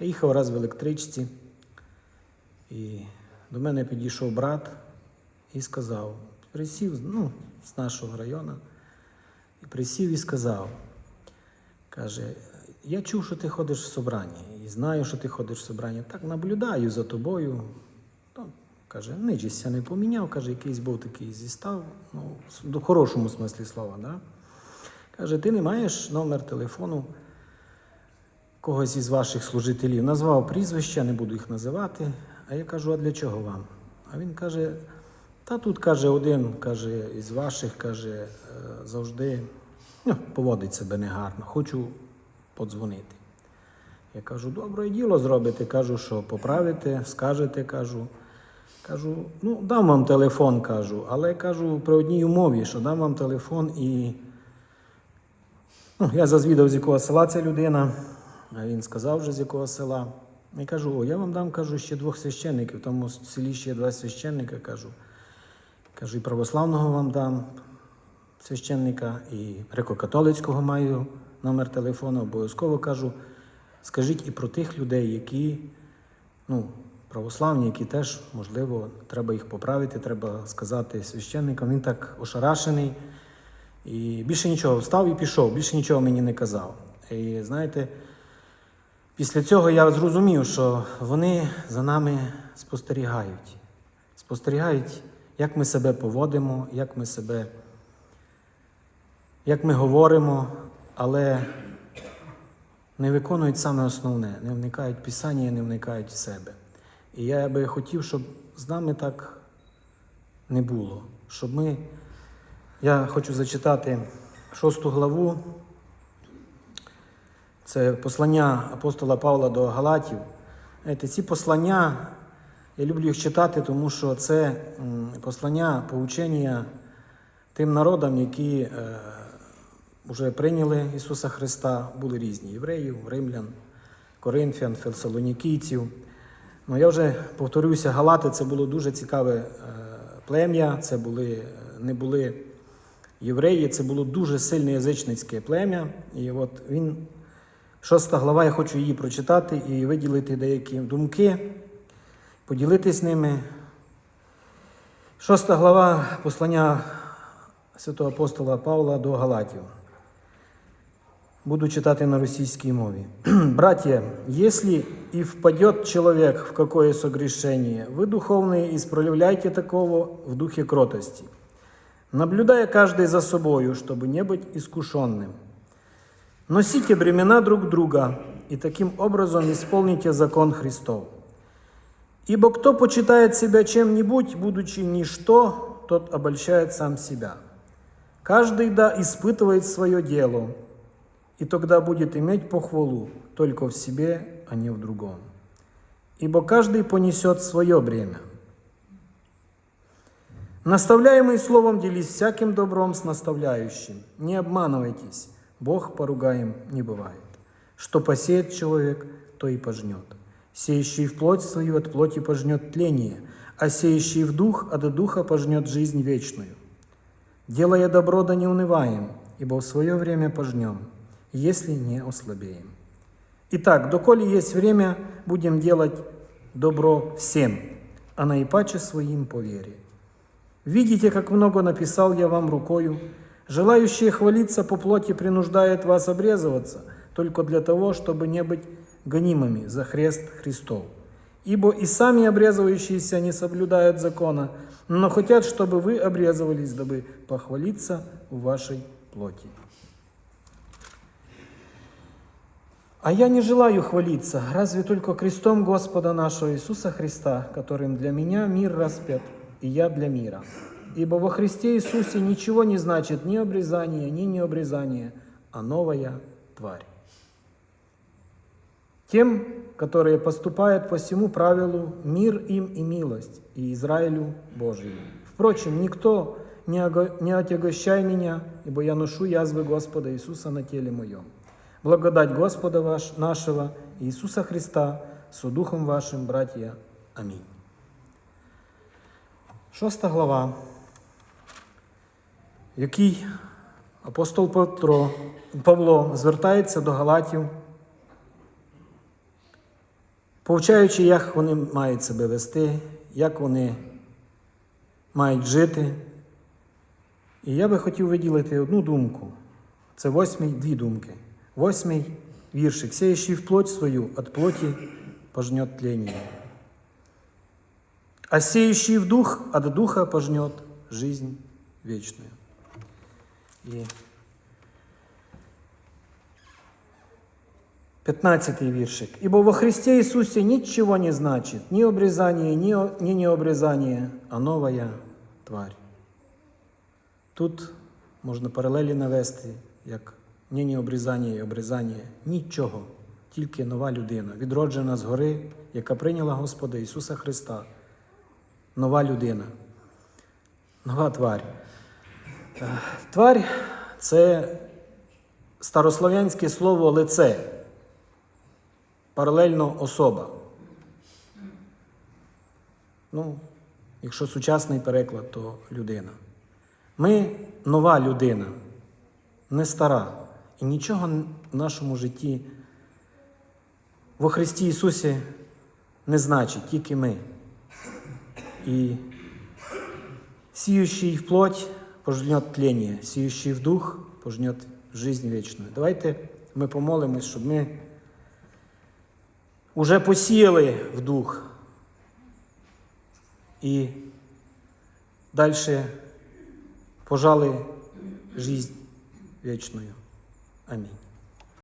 Я їхав раз в електричці, і до мене підійшов брат і сказав, присів ну, з нашого району, і присів і сказав, каже, я чув, що ти ходиш в собрання, і знаю, що ти ходиш в собрання. Так наблюдаю за тобою. Ну, каже, нічися не поміняв, каже, якийсь був такий зістав, ну, в хорошому смислі слова, да? Каже, ти не маєш номер телефону когось із ваших служителів. Назвав прізвища, не буду їх називати. А я кажу, а для чого вам? А він каже: та тут каже один, каже, із ваших, каже, е, завжди ну, поводить себе негарно. Хочу подзвонити. Я кажу, добре діло зробите. Кажу, що поправите, скажете, кажу. Кажу, ну дам вам телефон, кажу, але кажу при одній умові, що дам вам телефон і. Ну, я зазвідав, з якого села ця людина, він сказав вже з якого села. Я кажу, о, я вам дам, кажу, ще двох священників, в тому селі ще два священника, кажу. Кажу, і православного вам дам священника, і греко-католицького маю номер телефону, обов'язково кажу. Скажіть і про тих людей, які ну, православні, які теж, можливо, треба їх поправити, треба сказати священникам. Він так ошарашений. І більше нічого встав і пішов, більше нічого мені не казав. І знаєте, після цього я зрозумів, що вони за нами спостерігають. Спостерігають, як ми себе поводимо, як ми себе, як ми говоримо, але не виконують саме основне, не вникають Писання, не вникають в себе. І я би хотів, щоб з нами так не було. Щоб ми, я хочу зачитати шосту главу. Це послання апостола Павла до Галатів. Знаєте, ці послання, я люблю їх читати, тому що це послання поучення тим народам, які е, вже прийняли Ісуса Христа, були різні євреїв, римлян, коринфян, фессалонікійців. Ну, я вже повторюся, Галати це було дуже цікаве е, плем'я, це були, не були євреї, це було дуже сильне язичницьке плем'я. І от він, шоста глава, я хочу її прочитати і виділити деякі думки, поділитись ними. Шоста глава послання святого апостола Павла до Галатів. Буду читати на російській мові. Братья, если и впадет человек в какое согрешение, вы, духовные, исправляйте такого в духе кротости, наблюдая каждый за собою, чтобы не быть искушенным. Носите бремена друг друга, и таким образом исполните закон Христов. Ибо кто почитает себя чем-нибудь, будучи ничто, тот обольщает сам себя. Каждый да испытывает свое дело, и тогда будет иметь похвалу только в себе, а не в другом. Ибо каждый понесет свое бремя. Наставляемый словом делись всяким добром с наставляющим. Не обманывайтесь, Бог поругаем не бывает. Что посеет человек, то и пожнет. Сеющий в плоть свою от плоти пожнет тление, а сеющий в дух от духа пожнет жизнь вечную. Делая добро, да не унываем, ибо в свое время пожнем, если не ослабеем. Итак, доколе есть время, будем делать добро всем, а наипаче своим по вере. Видите, как много написал я вам рукою. Желающие хвалиться по плоти принуждает вас обрезываться, только для того, чтобы не быть гонимыми за хрест Христов. Ибо и сами обрезывающиеся не соблюдают закона, но хотят, чтобы вы обрезывались, дабы похвалиться в вашей плоти. А я не желаю хвалиться, разве только крестом Господа нашего Иисуса Христа, которым для меня мир распят, и я для мира. Ибо во Христе Иисусе ничего не значит ни обрезание, ни необрезание, а новая тварь. Тем, которые поступают по всему правилу, мир им и милость, и Израилю Божию. Впрочем, никто не, отягощай меня, ибо я ношу язвы Господа Иисуса на теле моем. Благодать Господа ваш, нашего Иисуса Христа со Духом вашим, братья. Амінь. Шоста глава, в якій апостол Петро, Павло звертається до Галатів повчаючи, як вони мають себе вести, як вони мають жити. І я би хотів виділити одну думку. Це восьмий, дві думки. Восьмий віршик. Сеющий в плоть свою, от плоти пожнет тление. А сеющий в дух, от духа пожнет жизнь вечную. И пятнадцатый виршик. Ибо во Христе Иисусе ничего не значит ни обрезание, ни, о- ни необрезание, а новая тварь. Тут можна паралелі навести, як ні ні обрізання і обрізання, нічого, тільки нова людина, відроджена згори, яка прийняла Господа Ісуса Христа. Нова людина, нова тварь. Е, Тварь це старослов'янське слово лице, паралельно особа. Ну, якщо сучасний переклад, то людина. Ми нова людина, не стара. І нічого в нашому житті во Христі Ісусі не значить, тільки ми. І сіючий в плоть пожнет тление, сіющий в дух пожнет жизнь вечную. Давайте ми помолимось, щоб ми уже посіяли в дух і далі пожали жизнь вечную. Аминь.